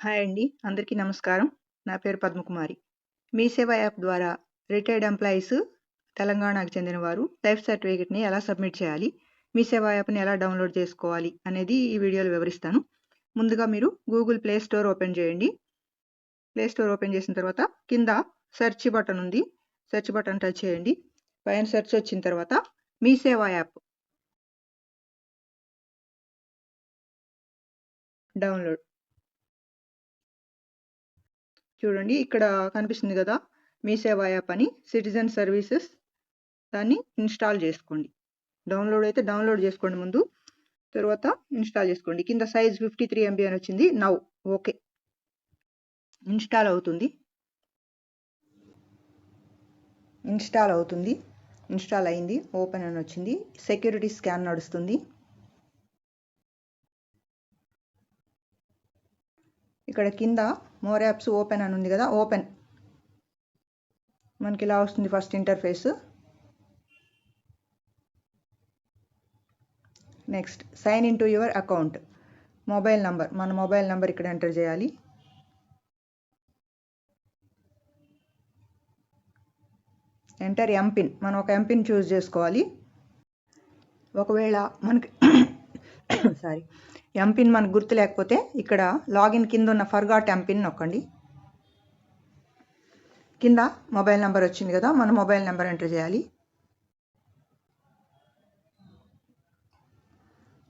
Hi అండి. అందరికీ నమస్కారం. నా పేరు పద్మకుమారి. మీ సేవ యాప్ ద్వారా రిటైర్డ్ ఎంప్లాయీస్ తెలంగాణకు చెందిన వారు లైఫ్ సర్టిఫికేట్‌ని ఎలా సబ్మిట్ చేయాలి? మీ సేవ యాప్‌ని ఎలా డౌన్‌లోడ్ చేసుకోవాలి? అనేది ఈ వీడియోలో వివరిస్తాను. ముందుగా మీరు గూగుల్ ప్లే స్టోర్ ఓపెన్ చేయండి. ప్లే స్టోర్ ఓపెన్ చేసిన తర్వాత కింద సెర్చ్ బటన్ ఉంది. సెర్చ్ బటన్ టచ్ చేయండి. పైన సెర్చ్ వచ్చిన తర్వాత మీ సేవ యాప్. డౌన్‌లోడ్. చూడండి ఇక్కడ కనిపిస్తుంది కదా మీ సేవ యాప్ అని సిటిజన్ సర్వీసెస్ దాన్ని ఇన్‌స్టాల్ చేసుకోండి. డౌన్‌లోడ్ అయితే డౌన్‌లోడ్ చేసుకోండి ముందు. తర్వాత ఇన్‌స్టాల్ చేసుకోండి. కింద సైజ్ 53 ఎంబీ అని వచ్చింది. Now okay. ఇన్‌స్టాల్ అవుతుంది. ఇన్‌స్టాల్ అవుతుంది. ఇన్‌స్టాల్ అయింది. ఓపెన్ అని వచ్చింది. సెక్యూరిటీ స్కాన్ నడుస్తుంది. ఇక్కడ కింద మోర్ యాప్స్ ఓపెన్ అని ఉంది కదా ఓపెన్. మనకి ఇలా వస్తుంది first interface. Next sign in to your account. Mobile number. మన మొబైల్ నంబర్ ఇక్కడ ఎంటర్ చేయాలి. Enter MPIN. మనం ఒక ఎంపిన్ చూస్ చేసుకోవాలి. ఒకవేళ మనకి సారీ ఎంపిన్ మనకు గుర్తు లేకపోతే ఇక్కడ లాగిన్ కింద ఉన్న ఫర్గాట్ ఎంపిన్ నొక్కండి. కింద మొబైల్ నెంబర్ వచ్చింది కదా మన మొబైల్ నెంబర్ ఎంటర్ చేయాలి.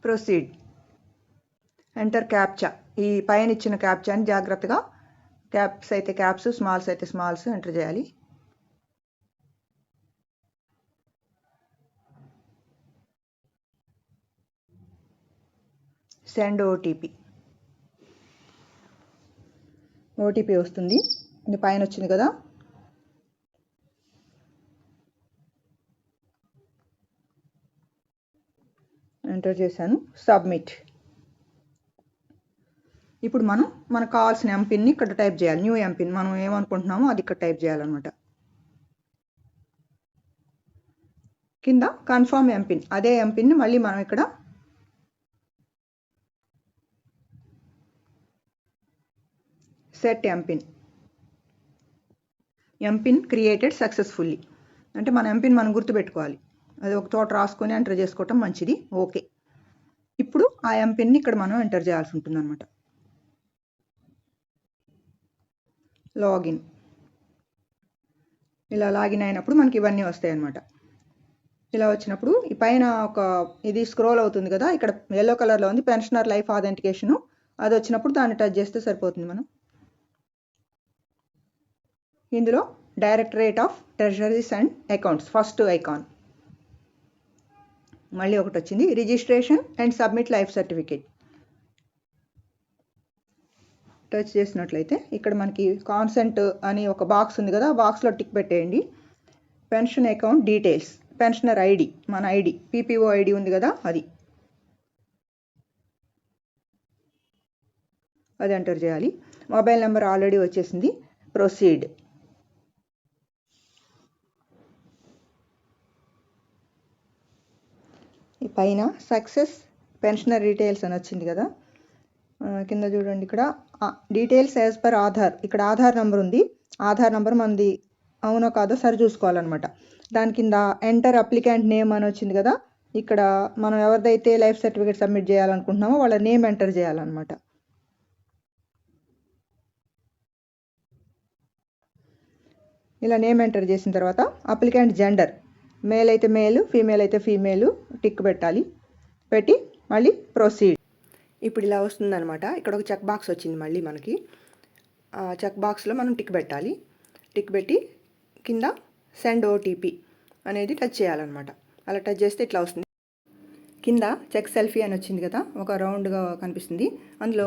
ప్రొసీడ్. Enter captcha. ఈ పైన ఇచ్చిన క్యాప్చాని జాగ్రత్తగా క్యాప్స్ అయితే క్యాప్స్, స్మాల్స్ అయితే స్మాల్స్ ఎంటర్ చేయాలి. Send OTP. ఓటీపీ వస్తుంది. ఇది పైన వచ్చింది కదా ఎంటర్ చేశాను. సబ్మిట్. ఇప్పుడు మనం మనకు కావాల్సిన ఎంపిన్‌ని ఇక్కడ టైప్ చేయాలి. New MPIN. మనం ఏమనుకుంటున్నామో అది ఇక్కడ టైప్ చేయాలన్నమాట. కింద కన్ఫర్మ్ ఎంపిన్. అదే ఎంపిన్‌ని మళ్ళీ మనం ఇక్కడ set MPIN. MPIN created successfully. అంటే మన ఎంపిన్ మనం గుర్తుపెట్టుకోవాలి. అది ఒక చోట రాసుకొని ఎంటర్ చేసుకోవటం మంచిది. ఓకే. ఇప్పుడు ఆ ఎంపిన్‌ని ఇక్కడ మనం ఎంటర్ చేయాల్సి ఉంటుంది అనమాట లాగిన్. ఇలా లాగిన్ అయినప్పుడు మనకి ఇవన్నీ వస్తాయి అనమాట ఇలా వచ్చినప్పుడు ఈ పైన ఒక ఇది స్క్రోల్ అవుతుంది కదా ఇక్కడ ఎల్లో కలర్‌లో ఉంది పెన్షనర్ లైఫ్ ఆథెంటికేషను అది వచ్చినప్పుడు దాన్ని టచ్ చేస్తే సరిపోతుంది మనం. ఇందులో directorate of treasuries and accounts first icon. మళ్ళీ ఒకటి వచ్చింది. Registration and submit life certificate. Touch చేసినట్లయితే ఇక్కడ మనకి కాన్సెంట్ అని ఒక బాక్స్ ఉంది కదా బాక్స్‌లో టిక్ పెట్టేయండి. Pension account details. Pensioner ID మన ఐడి పీపీఓ ఐడి ఉంది కదా అది. అది ఎంటర్ చేయాలి. మొబైల్ నెంబర్ ఆల్రెడీ వచ్చేసింది. ప్రొసీడ్. ఈ పైన సక్సెస్ పెన్షనర్ డీటెయిల్స్ అని వచ్చింది కదా కింద చూడండి ఇక్కడ డీటెయిల్స్ యాజ్ పర్ ఆధార్. ఇక్కడ ఆధార్ నెంబర్ ఉంది. ఆధార్ నెంబర్ మనది అవునో కాదో సరి చూసుకోవాలన్నమాట. దాని కింద ఎంటర్ అప్లికెంట్ నేమ్ అని వచ్చింది కదా ఇక్కడ మనం ఎవరిదైతే లైఫ్ సర్టిఫికేట్ సబ్మిట్ చేయాలనుకుంటున్నామో వాళ్ళ నేమ్ ఎంటర్ చేయాలన్నమాట. ఇలా నేమ్ ఎంటర్ చేసిన తర్వాత అప్లికెంట్ జెండర్. మేల్ అయితే మేల్, ఫీమేల్ అయితే ఫీమేల్ టిక్ పెట్టాలి. పెట్టి మళ్ళీ ప్రొసీడ్. ఇప్పుడు ఇలా వస్తుందన్నమాట. ఇక్కడ ఒక చెక్ బాక్స్ వచ్చింది మళ్ళీ మనకి. ఆ చెక్ బాక్స్‌లో మనం టిక్ పెట్టాలి. టిక్ పెట్టి కింద సెండ్ ఓటీపీ అనేది టచ్ చేయాలన్నమాట. అలా టచ్ చేస్తే ఇట్లా వస్తుంది. కింద చెక్ సెల్ఫీ అని వచ్చింది కదా ఒక రౌండ్‌గా కనిపిస్తుంది. అందులో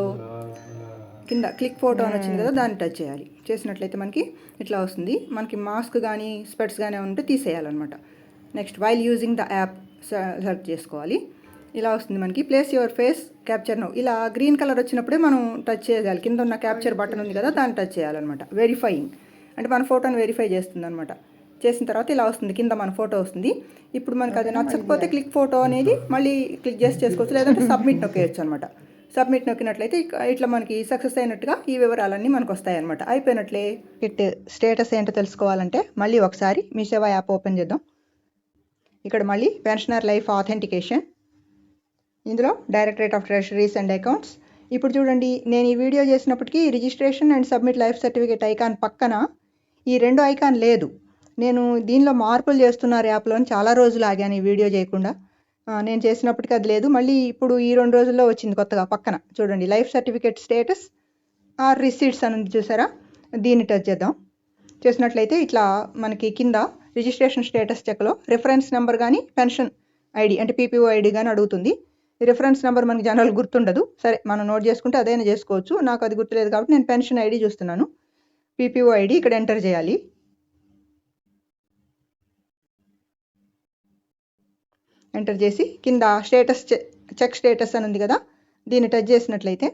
కింద క్లిక్ ఫోటో అని వచ్చింది కదా దాన్ని టచ్ చేయాలి. చేసినట్లయితే మనకి ఇట్లా వస్తుంది. మనకి మాస్క్ కానీ స్పెట్స్ కానీ ఉంటే తీసేయాలన్నమాట. Next while using the app select చేసుకోవాలి. ఇలా వస్తుంది మనకి. Place your face capture now. ఇలా గ్రీన్ కలర్ వచ్చినప్పుడే మనం టచ్ చేయాలి. కింద ఉన్న క్యాప్చర్ బటన్ ఉంది గదా! దాన్ని టచ్ చేయాలన్నమాట. వెరిఫైయింగ్. అంటే మన ఫోటోని వెరిఫై చేస్తుందన్నమాట. చేసిన తర్వాత ఇలా వస్తుంది. కింద మన ఫోటో వస్తుంది. ఇప్పుడు మనకు అది నచ్చకపోతే క్లిక్ ఫోటో అనేది మళ్ళీ క్లిక్ చేసి చేసుకోవచ్చు. లేదంటే సబ్మిట్ నొక్కేయొచ్చు అనమాట. సబ్మిట్ నొక్కినట్లయితే ఇట్లా మనకి సక్సెస్ అయినట్టుగా ఈ వివరాలన్నీ మనకు వస్తాయన్నమాట అయిపోయినట్లే ఇట్ స్టేటస్ ఏంటో తెలుసుకోవాలంటే మళ్ళీ ఒకసారి మీ సేవ యాప్ ఓపెన్ చేద్దాం ఇక్కడ మళ్ళీ పెన్షనర్ లైఫ్ ఆథెంటికేషన్ ఇందులో directorate of treasuries and accounts ఇప్పుడు చూడండి నేను ఈ వీడియో చేసినప్పటికీ registration and submit life certificate icon పక్కన ఈ రెండు ఐకాన్ లేదు. నేను దీనిలో మార్పులు చేస్తున్నారు యాప్లో చాలా రోజులు ఆగాను ఈ వీడియో చేయకుండా. నేను చేసినప్పటికీ అది లేదు. మళ్ళీ ఇప్పుడు ఈ రెండు రోజుల్లో వచ్చింది కొత్తగా పక్కన. చూడండి life certificate status or receipts అని చూసారా? దీన్ని టచ్ చేద్దాం. చేసినట్లయితే ఇట్లా మనకి కింద రిజిస్ట్రేషన్ స్టేటస్ చెక్లో రిఫరెన్స్ నెంబర్ కానీ పెన్షన్ ఐడి అంటే పీపీఓ ఐడి కానీ అడుగుతుంది. రిఫరెన్స్ నెంబర్ మనకి జనరల్ గుర్తుండదు. సరే మనం నోట్ చేసుకుంటే అదైనా చేసుకోవచ్చు. నాకు అది గుర్తులేదు కాబట్టి నేను పెన్షన్ ఐడి చూస్తున్నాను. పీపీఓ ఐడి ఇక్కడ ఎంటర్ చేయాలి. ఎంటర్ చేసి కింద స్టేటస్ చెక్ స్టేటస్ అని ఉంది కదా దీన్ని టచ్ చేసినట్లయితే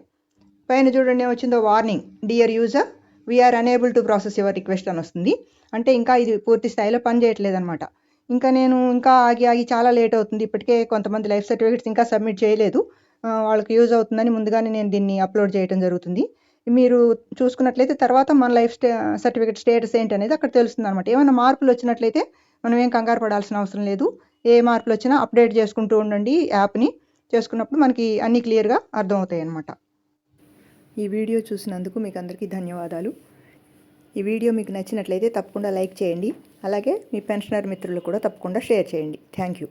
పైన చూడండి ఏమొచ్చిందో warning. Dear user we are unable to process your request అని వస్తుంది. అంటే ఇంకా ఇది పూర్తి స్థాయిలో పనిచేయట్లేదనమాట ఇంకా నేను ఇంకా ఆగి ఆగి చాలా లేట్ అవుతుంది. ఇప్పటికే కొంతమంది లైఫ్ సర్టిఫికేట్స్ ఇంకా సబ్మిట్ చేయలేదు. వాళ్ళకి యూజ్ అవుతుందని ముందుగానే నేను దీన్ని అప్లోడ్ చేయడం జరుగుతుంది. మీరు చూసుకున్నట్లయితే తర్వాత మన లైఫ్ స్టే సర్టిఫికేట్ స్టేటస్ ఏంటి అనేది అక్కడ తెలుస్తుంది అనమాట ఏమైనా మార్పులు వచ్చినట్లయితే మనం ఏం కంగారు పడాల్సిన అవసరం లేదు. ఏ మార్పులు వచ్చినా అప్డేట్ చేసుకుంటూ ఉండండి యాప్ని చేసుకున్నప్పుడు మనకి అన్నీ క్లియర్గా అర్థమవుతాయి అన్నమాట ఈ వీడియో చూసినందుకు మీకు అందరికీ ధన్యవాదాలు. ఈ వీడియో మీకు నచ్చినట్లయితే తప్పకుండా లైక్ చేయండి. అలాగే మీ పెన్షనర్ మిత్రులు కూడా తప్పకుండా షేర్ చేయండి. Thank you.